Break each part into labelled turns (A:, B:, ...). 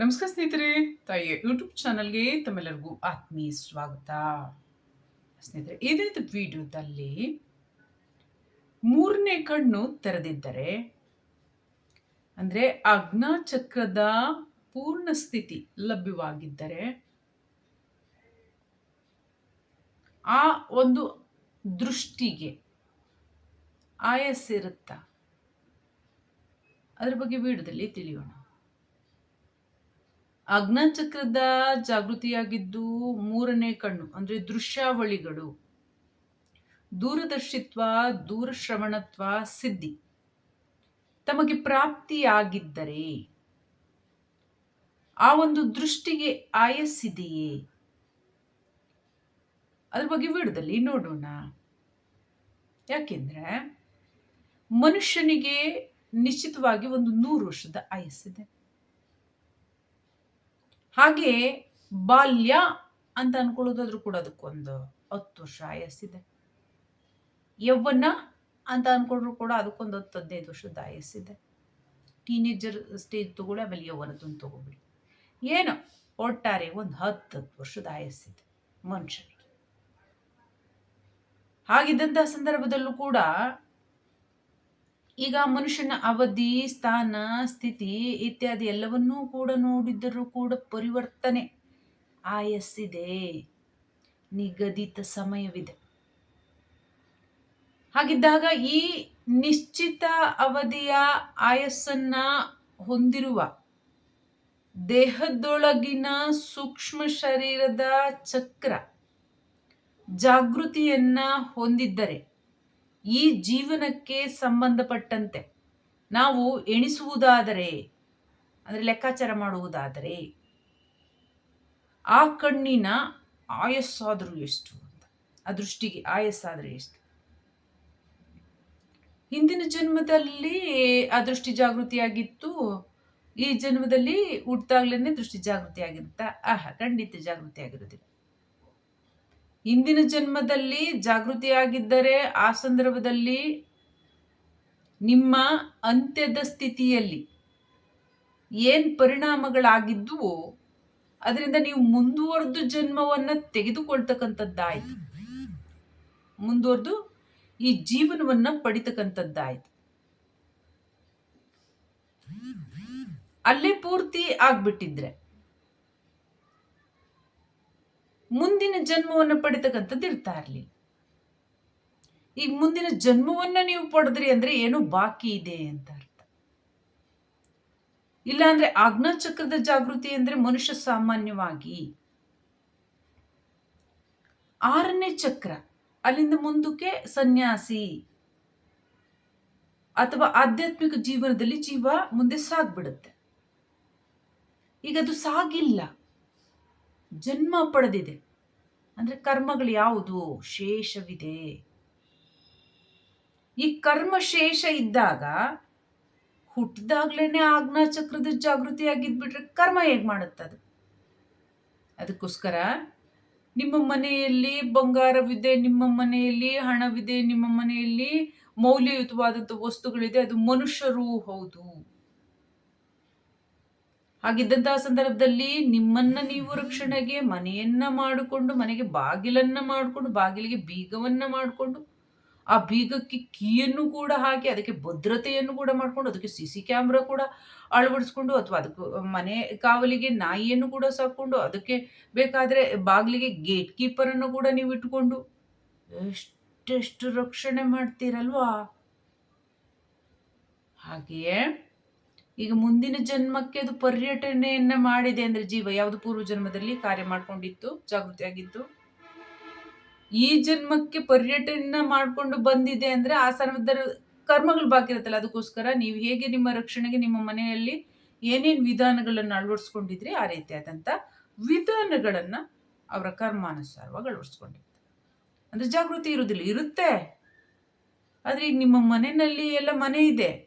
A: ನಮಸ್ಕಾರ ಸ್ನೇಹಿತರೆ. ತಾಯಿ ಯೂಟ್ಯೂಬ್ ಚಾನಲ್ಗೆ ತಮ್ಮೆಲ್ಲರಿಗೂ ಆತ್ಮೀಯ ಸ್ವಾಗತ. ಸ್ನೇಹಿತರೆ ಇದೇ ವಿಡಿಯೋದಲ್ಲಿ ಮೂರನೇ ಕಣ್ಣು ತೆರೆದಿದ್ದರೆ, ಅಂದರೆ ಚಕ್ರದ ಪೂರ್ಣ ಸ್ಥಿತಿ ಲಭ್ಯವಾಗಿದ್ದರೆ, ಆ ಒಂದು ದೃಷ್ಟಿಗೆ ಆಯಸ್ಸಿರುತ್ತಾ ಅದರ ಬಗ್ಗೆ ವಿಡಿಯೋದಲ್ಲಿ ತಿಳಿಯೋಣ. ಅಗ್ನಚಕ್ರದ ಜಾಗೃತಿಯಾಗಿದ್ದು ಮೂರನೇ ಕಣ್ಣು, ಅಂದರೆ ದೃಶ್ಯಾವಳಿಗಳು. ದೂರದರ್ಶಿತ್ವ, ದೂರಶ್ರವಣತ್ವ, ಸಿದ್ಧಿ. ತಮಗೆ ಪ್ರಾಪ್ತಿಯಾಗಿದ್ದರೆ, ಆ ಒಂದು ದೃಷ್ಟಿಗೆ ಆಯಸ್ಸಿದೆಯೇ? ಅದ್ರ ಬಗ್ಗೆ ವಿಡದಲ್ಲಿ ನೋಡೋಣ. ಯಾಕೆಂದ್ರೆ ಮನುಷ್ಯನಿಗೆ ನಿಶ್ಚಿತವಾಗಿ ಒಂದು ನೂರು ವರ್ಷದ ಆಯಸ್ಸಿದೆ. ಹಾಗೆ ಬಾಲ್ಯ ಅಂತ ಅನ್ಕೊಳ್ಳೋದಾದ್ರೂ ಕೂಡ ಅದಕ್ಕೊಂದು ಹತ್ತು ವರ್ಷ ಆಯಸ್ಸಿದೆ. ಯೌವನ ಅಂತ ಅನ್ಕೊಂಡ್ರು ಕೂಡ ಅದಕ್ಕೊಂದು ಹತ್ತು ಹದಿನೈದು ವರ್ಷದ ಆಯಸ್ಸಿದೆ. ಟೀನೇಜರ್ ಸ್ಟೇಜ್ ತಗೊಳ್ಳಿ, ಆಮೇಲೆ ಯೌವನದನ್ನು ತಗೋಬಿಡಿ ಏನು? ಒಟ್ಟಾರೆ ಒಂದು ಹತ್ತು ಹತ್ತು ವರ್ಷದ ಆಯಸ್ಸಿದೆ ಮನುಷ್ಯನಿಗೆ. ಹಾಗಿದ್ದಂತಹ ಸಂದರ್ಭದಲ್ಲೂ ಕೂಡ ಈಗ ಮನುಷ್ಯನ ಅವಧಿ, ಸ್ಥಾನ, ಸ್ಥಿತಿ ಇತ್ಯಾದಿ ಎಲ್ಲವನ್ನೂ ಕೂಡ ನೋಡಿದರೂ ಕೂಡ ಪರಿವರ್ತನೆ ಆಯಸ್ಸಿದೆ. ನಿಗದಿತ ಸಮಯವಿದೆ. ಹಾಗಿದ್ದಾಗ ಈ ನಿಶ್ಚಿತ ಅವಧಿಯ ಆಯಸ್ಸನ್ನ ಹೊಂದಿರುವ ದೇಹದೊಳಗಿನ ಸೂಕ್ಷ್ಮ ಶರೀರದ ಚಕ್ರ ಜಾಗೃತಿಯನ್ನ ಹೊಂದಿದ್ದರೆ ಈ ಜೀವನಕ್ಕೆ ಸಂಬಂಧಪಟ್ಟಂತೆ ನಾವು ಎಣಿಸುವುದಾದರೆ, ಅಂದರೆ ಲೆಕ್ಕಾಚಾರ ಮಾಡುವುದಾದರೆ, ಆ ಕಣ್ಣಿನ ಆಯಸ್ಸಾದರೂ ಎಷ್ಟು ಅಂತ, ಆ ದೃಷ್ಟಿಗೆ ಆಯಸ್ಸಾದರೆ ಎಷ್ಟು? ಹಿಂದಿನ ಜನ್ಮದಲ್ಲಿ ಆ ದೃಷ್ಟಿ ಜಾಗೃತಿಯಾಗಿತ್ತು, ಈ ಜನ್ಮದಲ್ಲಿ ಹುಟ್ಟಾಗ್ಲೇ ದೃಷ್ಟಿ ಜಾಗೃತಿ ಆಗಿರುತ್ತಾ ಆಹಾ, ಖಂಡಿತ ಜಾಗೃತಿ ಆಗಿರುವುದಿಲ್ಲ ಹಿಂದಿನ ಜನ್ಮದಲ್ಲಿ ಜಾಗೃತಿಯಾಗಿದ್ದರೆ ಆ ಸಂದರ್ಭದಲ್ಲಿ ನಿಮ್ಮ ಅಂತ್ಯದ ಸ್ಥಿತಿಯಲ್ಲಿ ಏನು ಪರಿಣಾಮಗಳಾಗಿದ್ದುವೋ ಅದರಿಂದ ನೀವು ಮುಂದುವರೆದು ಜನ್ಮವನ್ನು ತೆಗೆದುಕೊಳ್ತಕ್ಕಂಥದ್ದಾಯಿತು. ಮುಂದುವರೆದು ಈ ಜೀವನವನ್ನು ಪಡಿತಕ್ಕಂಥದ್ದಾಯಿತು. ಅಲ್ಲೇ ಪೂರ್ತಿ ಆಗ್ಬಿಟ್ಟಿದ್ರೆ ಮುಂದಿನ ಜನ್ಮವನ್ನು ಪಡಿತಕ್ಕಂಥದ್ದು ಇರ್ತಾ ಇರಲಿಲ್ಲ ಈಗ ಮುಂದಿನ ಜನ್ಮವನ್ನು ನೀವು ಪಡೆದ್ರಿ ಅಂದ್ರೆ ಏನು ಬಾಕಿ ಇದೆ ಅಂತ ಅರ್ಥ. ಇಲ್ಲಾಂದ್ರೆ ಚಕ್ರದ ಜಾಗೃತಿ ಅಂದರೆ ಮನುಷ್ಯ ಸಾಮಾನ್ಯವಾಗಿ. ಆರನೇ ಚಕ್ರ, ಅಲ್ಲಿಂದ ಮುಂದಕ್ಕೆ ಸನ್ಯಾಸಿ. ಅಥವಾ ಆಧ್ಯಾತ್ಮಿಕ ಜೀವನದಲ್ಲಿ ಜೀವ ಮುಂದೆ ಸಾಗ್ಬಿಡುತ್ತೆ. ಈಗ ಅದು ಸಾಗಿಲ್ಲ. ಜನ್ಮ ಪಡೆದಿದೆ. ಅಂದರೆ ಕರ್ಮಗಳು ಯಾವುದು? ಶೇಷವಿದೆ. ಈ ಕರ್ಮ ಶೇಷ ಇದ್ದಾಗ ಹುಟ್ಟಿದಾಗ್ಲೇ ಆಜ್ಞಾ ಚಕ್ರದ ಜಾಗೃತಿ ಆಗಿದ್ಬಿಟ್ರೆ ಕರ್ಮ ಹೇಗೆ ಮಾಡುತ್ತದು ಅದಕ್ಕೋಸ್ಕರ ನಿಮ್ಮ ಮನೆಯಲ್ಲಿ ಬಂಗಾರವಿದೆ, ನಿಮ್ಮ ಮನೆಯಲ್ಲಿ ಹಣವಿದೆ, ನಿಮ್ಮ ಮನೆಯಲ್ಲಿ ಮೌಲ್ಯಯುತವಾದಂಥ ವಸ್ತುಗಳಿದೆ, ಅದು ಮನುಷ್ಯರೂ ಹೌದು. ಹಾಗಿದ್ದಂತಹ ಸಂದರ್ಭದಲ್ಲಿ ನಿಮ್ಮನ್ನ ನೀವು ರಕ್ಷಣೆಗೆ, ಮನೆಯನ್ನ ಮಾಡಿಕೊಂಡು, ಮನೆಗೆ ಬಾಗಿಲನ್ನ ಮಾಡಿಕೊಂಡು, ಬಾಗಿಲಿಗೆ ಬೀಗವನ್ನ ಮಾಡಿಕೊಂಡು, ಆ ಬೀಗಕ್ಕೆ ಕೀಯನ್ನು ಕೂಡ ಹಾಕಿ, ಅದಕ್ಕೆ ಭದ್ರತೆಯನ್ನು ಕೂಡ ಮಾಡಿಕೊಂಡು, ಅದಕ್ಕೆ ಸಿ ಸಿ ಕ್ಯಾಮ್ರಾ ಕೂಡ ಅಳವಡಿಸ್ಕೊಂಡು ಅಥವಾ ಅದಕ್ಕೆ ಮನೆ ಕಾವಲಿಗೆ ನಾಯಿಯನ್ನು ಕೂಡ ಸಾಕೊಂಡು, ಅದಕ್ಕೆ ಬೇಕಾದರೆ ಬಾಗಿಲಿಗೆ ಗೇಟ್ ಕೀಪರನ್ನು ಕೂಡ ನೀವು ಇಟ್ಕೊಂಡು ಎಷ್ಟೆಷ್ಟು ರಕ್ಷಣೆ ಮಾಡ್ತೀರಲ್ವಾ? ಹಾಗೆಯೇ ಈಗ ಮುಂದಿನ ಜನ್ಮಕ್ಕೆ ಅದು ಪರ್ಯಟನೆಯನ್ನ ಮಾಡಿದೆ ಅಂದ್ರೆ ಜೀವ, ಯಾವುದು ಪೂರ್ವ ಜನ್ಮದಲ್ಲಿ ಕಾರ್ಯ ಮಾಡ್ಕೊಂಡಿತ್ತು ಜಾಗೃತಿಯಾಗಿತ್ತು ಈ ಜನ್ಮಕ್ಕೆ ಪರ್ಯಟನ ಮಾಡ್ಕೊಂಡು ಬಂದಿದೆ ಅಂದ್ರೆ ಆ ಸರ್ವದ ಕರ್ಮಗಳು ಬಾಕಿ ಇರುತ್ತಲ್ಲ, ಅದಕ್ಕೋಸ್ಕರ ನೀವು ಹೇಗೆ ನಿಮ್ಮ ರಕ್ಷಣೆಗೆ ನಿಮ್ಮ ಮನೆಯಲ್ಲಿ ಏನೇನು ವಿಧಾನಗಳನ್ನು ಅಳವಡಿಸ್ಕೊಂಡಿದ್ರಿ, ಆ ರೀತಿಯಾದಂಥ ವಿಧಾನಗಳನ್ನ ಅವರ ಕರ್ಮಾನುಸಾರವಾಗಿ ಅಳವಡಿಸ್ಕೊಂಡಿರ್ತಾರೆ. ಅಂದ್ರೆ ಜಾಗೃತಿ ಇರುವುದಿಲ್ಲ, ಇರುತ್ತೆ. ಆದ್ರೆ ಈಗ ನಿಮ್ಮ ಮನೆಯಲ್ಲಿ ಎಲ್ಲ ಮನೆ ಇದೆ.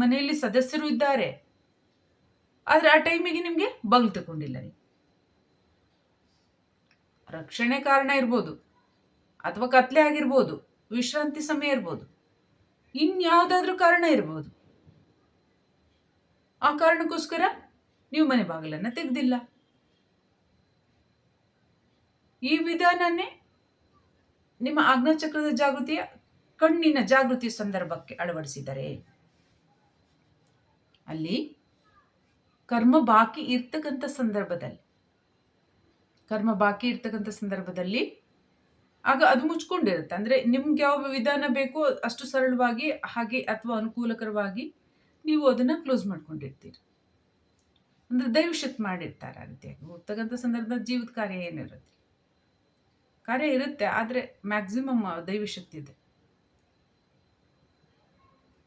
A: ಮನೆಯಲ್ಲಿ ಸದಸ್ಯರು ಇದ್ದಾರೆ. ಆದರೆ ಆ ಟೈಮಿಗೆ ನಿಮಗೆ ಬಗ್ಲು ತಗೊಂಡಿಲ್ಲ ನೀವು. ರಕ್ಷಣೆ ಕಾರಣ ಇರ್ಬೋದು, ಅಥವಾ ಕತ್ಲೆ ಆಗಿರ್ಬೋದು, ವಿಶ್ರಾಂತಿ ಸಮಯ ಇರ್ಬೋದು, ಇನ್ಯಾವುದಾದ್ರೂ ಕಾರಣ ಇರ್ಬೋದು. ಆ ಕಾರಣಕ್ಕೋಸ್ಕರ ನೀವು ಮನೆ ಬಾಗಿಲನ್ನು ತೆಗೆದಿಲ್ಲ. ಈ ವಿಧಾನನೇ ನಿಮ್ಮ ಆಜ್ಞಾಚಕ್ರದ ಜಾಗೃತಿಯ ಕಣ್ಣಿನ ಜಾಗೃತಿ ಸಂದರ್ಭಕ್ಕೆ ಅಳವಡಿಸಿದರೆ. ಅಲ್ಲಿ ಕರ್ಮ ಬಾಕಿ ಇರ್ತಕ್ಕಂಥ ಸಂದರ್ಭದಲ್ಲಿ. ಕರ್ಮ ಬಾಕಿ ಇರ್ತಕ್ಕಂಥ ಸಂದರ್ಭದಲ್ಲಿ ಆಗ ಅದು ಮುಚ್ಕೊಂಡಿರುತ್ತೆ. ಅಂದರೆ ನಿಮ್ಗೆ ಯಾವ ವಿಧಾನ ಬೇಕೋ ಅಷ್ಟು ಸರಳವಾಗಿ ಹಾಗೆ ಅಥವಾ ಅನುಕೂಲಕರವಾಗಿ ನೀವು ಅದನ್ನು ಕ್ಲೋಸ್ ಮಾಡ್ಕೊಂಡಿರ್ತೀರಿ. ಅಂದರೆ ದೈವಶಕ್ತಿ ಮಾಡಿರ್ತಾರೆ ಆ ರೀತಿಯಾಗಿ. ಹೋಗ್ತಕ್ಕಂಥ ಸಂದರ್ಭದಲ್ಲಿ ಜೀವದ ಕಾರ್ಯ ಏನಿರುತ್ತೆ? ಕಾರ್ಯ ಇರುತ್ತೆ, ಆದರೆ ಮ್ಯಾಕ್ಸಿಮಮ್ ದೈವಶಕ್ತಿ ಇದೆ.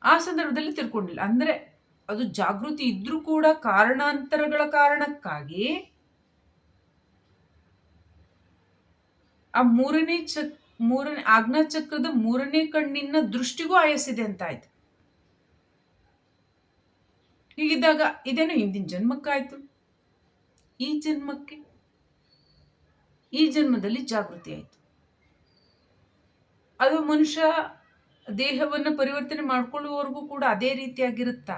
A: ಆ ಸಂದರ್ಭದಲ್ಲಿ ತಿಳ್ಕೊಂಡಿಲ್ಲ ಅಂದರೆ ಅದು ಜಾಗೃತಿ ಇದ್ರೂ ಕೂಡ ಕಾರಣಾಂತರಗಳ ಕಾರಣಕ್ಕಾಗಿ ಆ ಮೂರನೇ ಚಕ್, ಮೂರನೇ ಆಜ್ಞಾ ಚಕ್ರದ ಮೂರನೇ ಕಣ್ಣಿನ ದೃಷ್ಟಿಗೂ ಆಯಸ್ಸಿದೆ ಅಂತ ಆಯ್ತು ಹೀಗಿದ್ದಾಗ ಇದೇನು ಹಿಂದಿನ ಜನ್ಮಕ್ಕಾಯ್ತು. ಈ ಜನ್ಮಕ್ಕೆ, ಈ ಜನ್ಮದಲ್ಲಿ ಜಾಗೃತಿ ಆಯ್ತು. ಅದು ಮನುಷ್ಯ ದೇಹವನ್ನು ಪರಿವರ್ತನೆ ಮಾಡ್ಕೊಳ್ಳುವವರೆಗೂ ಕೂಡ ಅದೇ ರೀತಿಯಾಗಿರುತ್ತಾ?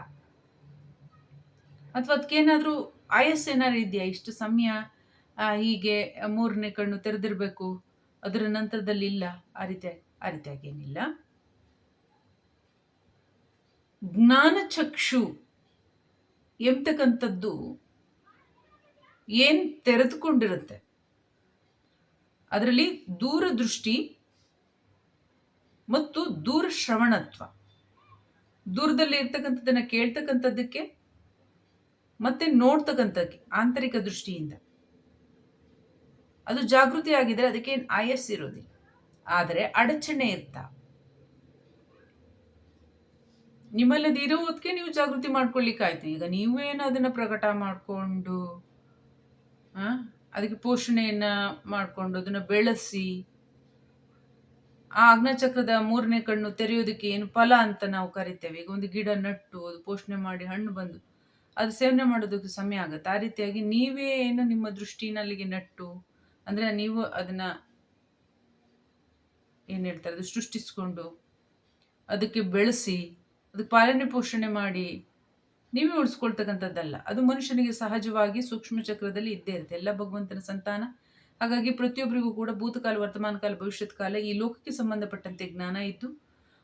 A: ಅಥವಾ ಅದಕ್ಕೇನಾದರೂ ಆಯಸ್ ಏನಾದ್ರು ಇದೆಯಾ? ಇಷ್ಟು ಸಮಯ ಹೀಗೆ ಮೂರನೇ ಕಣ್ಣು ತೆರೆದಿರಬೇಕು, ಅದರ ನಂತರದಲ್ಲಿ ಇಲ್ಲ, ಆ ರೀತಿ, ಆ ರೀತಿಯಾಗಿ ಏನಿಲ್ಲ ಜ್ಞಾನಚಕ್ಷು ಎಂಬತಕ್ಕಂಥದ್ದು ಏನು ತೆರೆದುಕೊಂಡಿರುತ್ತೆ? ಅದರಲ್ಲಿ ದೂರದೃಷ್ಟಿ ಮತ್ತು ದೂರ ಶ್ರವಣತ್ವ ದೂರದಲ್ಲಿ ಇರ್ತಕ್ಕಂಥದ್ದನ್ನು ಕೇಳ್ತಕ್ಕಂಥದ್ದಕ್ಕೆ ಮತ್ತೆ ನೋಡ್ತಕ್ಕಂಥಕ್ಕೆ ಆಂತರಿಕ ದೃಷ್ಟಿಯಿಂದ. ಅದು ಜಾಗೃತಿ ಆಗಿದ್ರೆ ಅದಕ್ಕೆ ಆಯಸ್ ಇರೋದಿಲ್ಲ. ಆದರೆ ಅಡಚಣೆ ಇರ್ತಾ. ನಿಮ್ಮಲ್ಲಿ ಇರೋದಕ್ಕೆ ನೀವು ಜಾಗೃತಿ ಮಾಡ್ಕೊಳ್ಳಿಕ್ಕಾಯ್ತು ಈಗ ನೀವೇನು ಅದನ್ನು ಪ್ರಕಟ ಮಾಡಿಕೊಂಡು ಅದಕ್ಕೆ ಪೋಷಣೆಯನ್ನು ಮಾಡಿಕೊಂಡು, ಅದನ್ನು ಬೆಳೆಸಿ, ಆ ಅಗ್ನಚಕ್ರದ ಮೂರನೇ ಕಣ್ಣು ತೆರೆಯೋದಕ್ಕೆ ಏನು ಫಲ ಅಂತ ನಾವು ಕರಿತೇವೆ. ಈಗ ಒಂದು ಗಿಡ ನಟ್ಟು, ಅದು ಪೋಷಣೆ ಮಾಡಿ ಹಣ್ಣು ಬಂದು ಅದು ಸೇವನೆ ಮಾಡೋದಕ್ಕೆ ಸಮಯ ಆಗುತ್ತೆ. ಆ ರೀತಿಯಾಗಿ ನೀವೇ ಏನು ನಿಮ್ಮ ದೃಷ್ಟಿನಲ್ಲಿಗೆ ನಟ್ಟು, ಅಂದರೆ ನೀವು ಅದನ್ನು ಏನು ಹೇಳ್ತಾರೆ, ಅದು ಸೃಷ್ಟಿಸ್ಕೊಂಡು ಅದಕ್ಕೆ ಬೆಳೆಸಿ ಅದಕ್ಕೆ ಪಾಲನೆ ಪೋಷಣೆ ಮಾಡಿ ನೀವೇ ಉಳಿಸ್ಕೊಳ್ತಕ್ಕಂಥದ್ದಲ್ಲ. ಅದು ಮನುಷ್ಯನಿಗೆ ಸಹಜವಾಗಿ ಸೂಕ್ಷ್ಮ ಚಕ್ರದಲ್ಲಿ ಇದ್ದೇ ಇರುತ್ತೆ. ಎಲ್ಲ ಭಗವಂತನ ಸಂತಾನ. ಹಾಗಾಗಿ ಪ್ರತಿಯೊಬ್ಬರಿಗೂ ಕೂಡ ಭೂತಕಾಲ ವರ್ತಮಾನ ಕಾಲ ಭವಿಷ್ಯತ್ ಕಾಲ ಈ ಲೋಕಕ್ಕೆ ಸಂಬಂಧಪಟ್ಟಂತೆ ಜ್ಞಾನ ಇದ್ದು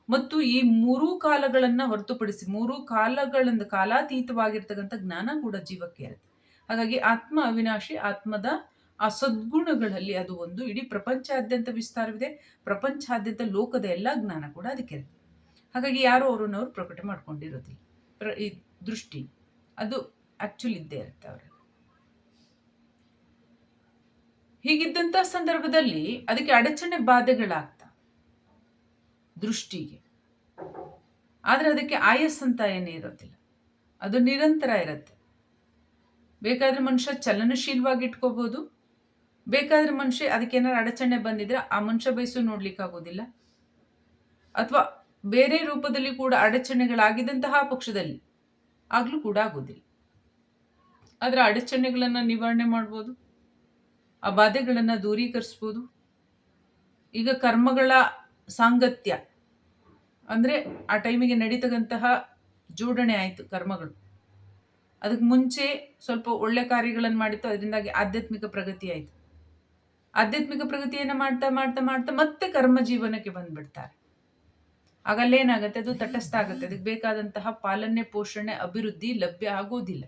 A: ಮತ್ತು ಈ ಮೂರೂ ಕಾಲಗಳನ್ನು ಹೊರತುಪಡಿಸಿ, ಮೂರೂ ಕಾಲಗಳಿಂದ ಕಾಲಾತೀತವಾಗಿರ್ತಕ್ಕಂಥ ಜ್ಞಾನ ಕೂಡ ಜೀವಕ್ಕೆ ಇರುತ್ತೆ. ಹಾಗಾಗಿ ಆತ್ಮ ಅವಿನಾಶಿ, ಆತ್ಮದ ಆ ಸದ್ಗುಣಗಳಲ್ಲಿ ಅದು ಒಂದು. ಇಡೀ ಪ್ರಪಂಚಾದ್ಯಂತ ವಿಸ್ತಾರವಿದೆ. ಪ್ರಪಂಚಾದ್ಯಂತ ಲೋಕದ ಎಲ್ಲ ಜ್ಞಾನ ಕೂಡ ಅದಕ್ಕೆ ಇರುತ್ತೆ. ಹಾಗಾಗಿ ಯಾರು ಅವರನ್ನು ಅವರು ಪ್ರಕಟ ಮಾಡ್ಕೊಂಡಿರೋದಿಲ್ಲ. ಪ್ರ, ಈ ದೃಷ್ಟಿ, ಅದು ಆಕ್ಚುಲಿ ಇದ್ದೇ ಇರುತ್ತೆ ಅವರಲ್ಲಿ. ಹೀಗಿದ್ದಂಥ ಸಂದರ್ಭದಲ್ಲಿ ಅದಕ್ಕೆ ಅಡಚಣೆ ಬಾಧೆಗಳಾಗ್ತಾ ದೃಷ್ಟಿಗೆ. ಆದರೆ ಅದಕ್ಕೆ ಆಯಸ್ ಅಂತ ಏನೇ ಇರೋದಿಲ್ಲ ಅದು ನಿರಂತರ ಇರುತ್ತೆ. ಬೇಕಾದ್ರೆ ಮನುಷ್ಯ ಚಲನಶೀಲವಾಗಿ ಇಟ್ಕೋಬಹುದು ಬೇಕಾದ್ರೆ ಮನುಷ್ಯ ಅದಕ್ಕೆ ಏನಾದ್ರು ಅಡಚಣೆ ಬಂದಿದ್ರೆ ಆ ಮನುಷ್ಯ ಬಯಸು ನೋಡ್ಲಿಕ್ಕಾಗೋದಿಲ್ಲ. ಅಥವಾ ಬೇರೆ ರೂಪದಲ್ಲಿ ಕೂಡ ಅಡಚಣೆಗಳಾಗಿದ್ದಂತಹ ಪಕ್ಷದಲ್ಲಿ ಆಗಲೂ ಕೂಡ ಆಗೋದಿಲ್ಲ. ಆದರೆ ಅಡಚಣೆಗಳನ್ನು ನಿವಾರಣೆ ಮಾಡ್ಬೋದು. ಆ ಬಾಧೆಗಳನ್ನು ದೂರೀಕರಿಸ್ಬೋದು. ಈಗ ಕರ್ಮಗಳ ಸಾಂಗತ್ಯ ಅಂದರೆ ಆ ಟೈಮಿಗೆ ನಡೀತಕ್ಕಂತಹ ಜೋಡಣೆ ಆಯಿತು ಕರ್ಮಗಳು. ಅದಕ್ಕೆ ಮುಂಚೆ ಸ್ವಲ್ಪ ಒಳ್ಳೆ ಕಾರ್ಯಗಳನ್ನು ಮಾಡಿತ್ತು, ಅದರಿಂದಾಗಿ ಆಧ್ಯಾತ್ಮಿಕ ಪ್ರಗತಿ ಆಯಿತು. ಆಧ್ಯಾತ್ಮಿಕ ಪ್ರಗತಿಯನ್ನು ಮಾಡ್ತಾ ಮಾಡ್ತಾ ಮಾಡ್ತಾ ಮತ್ತೆ ಕರ್ಮ ಜೀವನಕ್ಕೆ ಬಂದ್ಬಿಡ್ತಾರೆ. ಆಗಲ್ಲೇನಾಗತ್ತೆ ಅದು ತಟಸ್ಥ ಆಗುತ್ತೆ. ಅದಕ್ಕೆ ಬೇಕಾದಂತಹ ಪಾಲನೆ ಪೋಷಣೆ, ಅಭಿವೃದ್ಧಿ ಲಭ್ಯ ಆಗೋದಿಲ್ಲ.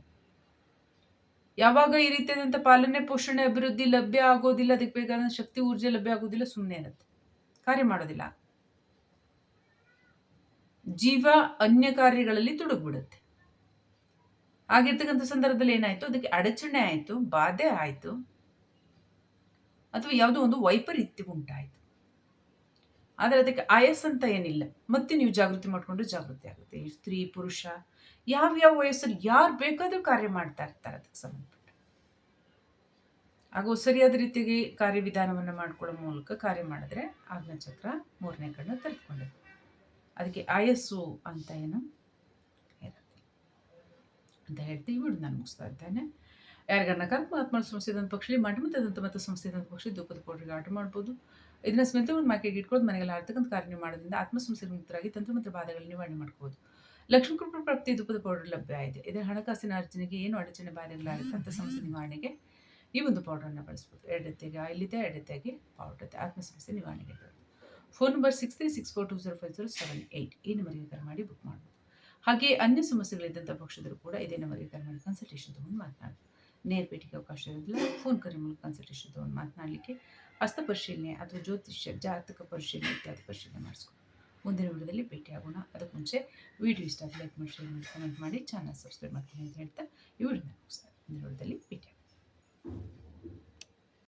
A: ಯಾವಾಗ ಈ ರೀತಿಯಾದಂಥ ಪಾಲನೆ ಪೋಷಣೆ, ಅಭಿವೃದ್ಧಿ ಲಭ್ಯ ಆಗೋದಿಲ್ಲ, ಅದಕ್ಕೆ ಬೇಕಾದಂಥ ಶಕ್ತಿ, ಊರ್ಜೆ ಲಭ್ಯ ಆಗೋದಿಲ್ಲ ಸುಮ್ಮನೆ ಇರುತ್ತೆ. ಕಾರ್ಯ ಮಾಡೋದಿಲ್ಲ. ಜೀವ ಅನ್ಯ ಕಾರ್ಯಗಳಲ್ಲಿ ತುಡುಗ್ಬಿಡುತ್ತೆ. ಆಗಿರ್ತಕ್ಕಂಥ ಸಂದರ್ಭದಲ್ಲಿ ಏನಾಯ್ತು? ಅದಕ್ಕೆ ಅಡಚಣೆ ಆಯಿತು, ಬಾಧೆ ಆಯಿತು. ಅಥವಾ ಯಾವುದೋ ಒಂದು ವೈಪರೀತ್ಯ ಉಂಟಾಯಿತು. ಆದರೆ ಅದಕ್ಕೆ ಆಯಸ್ ಅಂತ ಏನಿಲ್ಲ. ಮತ್ತೆ ನೀವು ಜಾಗೃತಿ ಮಾಡಿಕೊಂಡು ಜಾಗೃತಿ ಆಗುತ್ತೆ. ಸ್ತ್ರೀ, ಪುರುಷ, ಯಾವ ಯಾವ ವಯಸ್ಸಲ್ಲಿ ಯಾರು ಬೇಕಾದರೂ ಕಾರ್ಯ ಮಾಡ್ತಾ ಇರ್ತಾರೆ ಅದಕ್ಕೆ ಸಂಬಂಧಪಟ್ಟ. ಹಾಗೂ ಸರಿಯಾದ ರೀತಿಯಾಗಿ ಕಾರ್ಯವಿಧಾನವನ್ನು ಮಾಡ್ಕೊಳ್ಳೋ ಮೂಲಕ ಕಾರ್ಯ ಮಾಡಿದ್ರೆ ಚಕ್ರ ಮೂರನೇ ಕಣ್ಣು ತೆರೆದುಕೊಂಡಿದೆ ಅದಕ್ಕೆ ಆಯಸ್ಸು ಅಂತ ಏನು ಅಂತ ಹೇಳ್ತೀವಿ ನಾನು ಮುಗಿಸ್ತಾ ಇದ್ದೇನೆ. ಯಾರಿಗಾರ ಕರ್ಮ ಸಂಸ್ಥೆದಂತ ಪಕ್ಷಿ ಮತ್ತೆ ಮತ್ತೆ ಸಂಸ್ಥೆದಂತ ಪಕ್ಷಿ ದುಃಖದ ಪೌಡ್ರಿಗೆ ಆರ್ಡರ್ ಮಾಡ್ಬೋದು. ಇದನ್ನ ಸ್ಮಿತ ಒಂದು ಮಾರ್ಕೆಟ್ ಇಟ್ಕೊಂಡು ಮನೆಗೆಲ್ಲ ಆಡ್ತಕ್ಕಂಥ ಕಾರ್ಯ ಮಾಡೋದ್ರಿಂದ ಆತ್ಮಸಂಸ್ಥೆ ಮುಕ್ತರಾಗಿ ತಂತ್ರ ಮತ್ತು ನಿವಾರಣೆ ಮಾಡ್ಬೋದು. ಲಕ್ಷ್ಮೀ ಕೃಪಾ ಪ್ರಾಪ್ತಿ ಧೂಪದ ಪೌಡರ್ ಲಭ್ಯ ಇದೆ. ಇದರ ಹಣಕಾಸಿನ ಅರ್ಚನೆಗೆ ಏನು ಅಡಚಣೆ ಬಾಧೆಗಳಾಗುತ್ತೆ ಅಂತ ಸಮಸ್ಯೆ ನಿವಾರಣೆಗೆ ಈ ಒಂದು ಪೌಡರನ್ನು ಬಳಸ್ಬೋದು. ಎರಡತೆಗೆ ಆಯಿಲ್ ಇದೆ ಎರಡತೆಗೆ ಪೌಡರ್ ಇದೆ ಆತ್ಮ ಸಮಸ್ಯೆ ನಿವಾರಣೆಗೆ phone number six three six four two zero five zero seven eight ಈ ನಂಬರಿಗೆ ಕರೆ ಮಾಡಿ ಬುಕ್ ಮಾಡ್ಬೋದು. ಹಾಗೆ ಅನ್ಯ ಸಮಸ್ಯೆಗಳಿದ್ದಂಥ ಪಕ್ಷದರು ಕೂಡ ಇದೇ ನಂಬರಿಗೆ ಕರೆ ಮಾಡಿ ಕನ್ಸಲ್ಟೇಷನ್ ತೊಗೊಂಡು ಮಾತನಾಡಿ ನೇರ ಭೇಟಿಗೆ ಅವಕಾಶ ಇರೋದಿಲ್ಲ. ಫೋನ್ ಕರೆ ಮೂಲಕ ಕನ್ಸಲ್ಟೇಷನ್ ತೊಗೊಂಡು ಮಾತನಾಡಲಿಕ್ಕೆ ಹಸ್ತ ಪರಿಶೀಲನೆ ಅಥವಾ ಜ್ಯೋತಿಷ್ಯ ಜಾತಕ ಪರಿಶೀಲನೆ, ಇತ್ಯಾದಿ ಪರಿಶೀಲನೆ ಮಾಡಿಸ್ಕೊಂಡು. ಮುಂದಿನ ವಿಡಿಯೋದಲ್ಲಿ ಭೇಟಿಯಾಗೋಣ ಅದಕ್ಕೆ ಮುಂಚೆ ವಿಡಿಯೋ ಇಷ್ಟ ಆಗಿ ಲೈಕ್ ಮಾಡಿ ಶೇರ್ ಮಾಡಿ ಕಮೆಂಟ್ ಮಾಡಿ ಚಾನಲ್ ಸಬ್ಸ್ಕ್ರೈಬ್ ಮಾಡ್ತೀನಿ ಅಂತ ಹೇಳ್ತಾ ಈ ಮುಗಿಸ್ತಾರೆ ಮುಂದಿನ ವಿಡಿಯೋದಲ್ಲಿ ಭೇಟಿಯಾಗೋಣ